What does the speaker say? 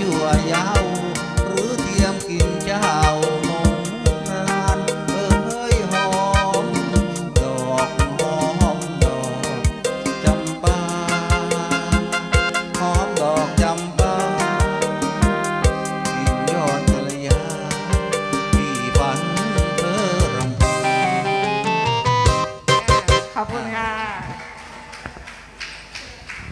ยั่วยา